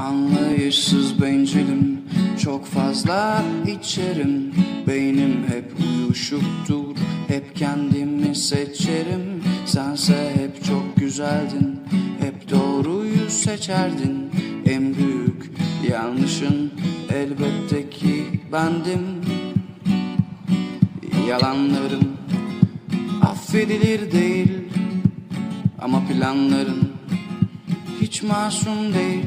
Anlayışsız bencilim Çok fazla içerim. Beynim hep uyuşuktur Hep kendimi seçerim. Sense hep çok güzeldin Hep doğruyu seçerdin. En büyük yanlışın Elbette ki bendim. Yalanlarım affedilir değil Ama planların hiç masum değil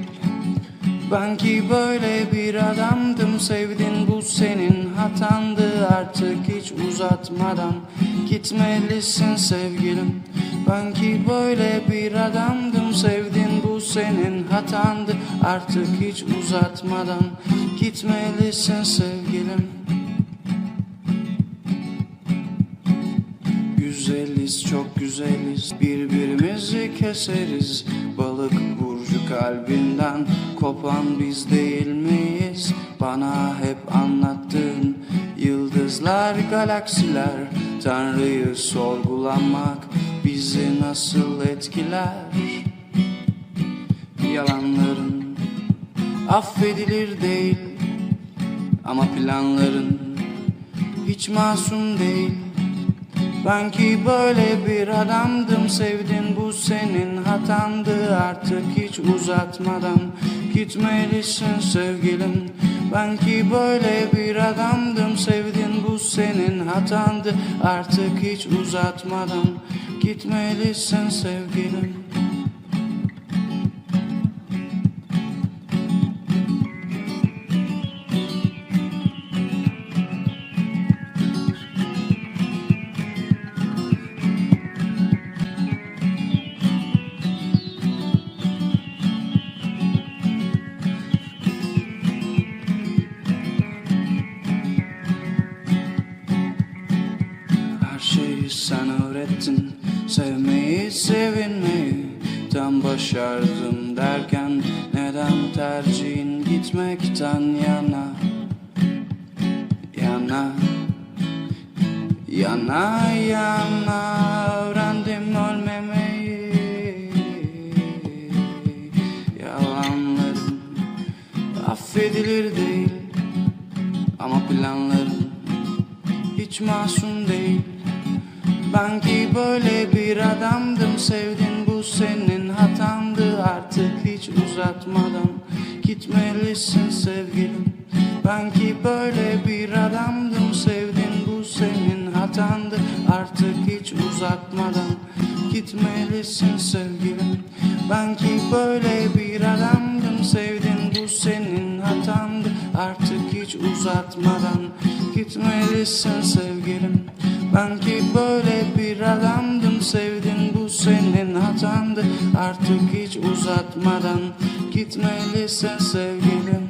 Ben ki böyle bir adamdım Sevdin bu senin hatandı. Artık hiç uzatmadan Gitmelisin sevgilim. Ben ki böyle bir adamdım Sevdin bu senin hatandı. Artık hiç uzatmadan Gitmelisin sevgilim. Güzeliz çok güzeliz. Birbirimizi keseriz. Balık burcu kalbinden kopan biz değil miyiz? Bana hep anlattığın yıldızlar galaksiler. Tanrı'yı sorgulamak bizi nasıl etkiler? Yalanların affedilir değil Ama planların hiç masum değil ben ki böyle bir adamdım Sevdin bu senin hatandı. Artık hiç uzatmadan Gitmelisin sevgilim. Ben ki böyle bir adamdım Sevdin bu senin hatandı. Artık hiç uzatmadan Gitmelisin sevgilim Sevmeyi, sevinmeyi Tam başardım derken Neden tercihin gitmekten yana? Yana Yana yana Öğrendim ölmemeyi. Yalanlarım Affedilir değil Ama planlarım hiç masum değil Ben ki böyle bir adamdım Sevdin bu senin hatandı. Artık hiç uzatmadan Gitmelisin sevgilim. Ben ki böyle bir adamdım Sevdin bu senin hatandı. Artık hiç uzatmadan Gitmelisin sevgilim. Ben ki böyle bir adamdım Sevdin bu senin hatandı. Artık hiç uzatmadan Gitmelisin sevgilim Ben ki böyle bir adamdım Sevdin bu senin hatandı. Artık hiç uzatmadan Gitmelisin sevgilim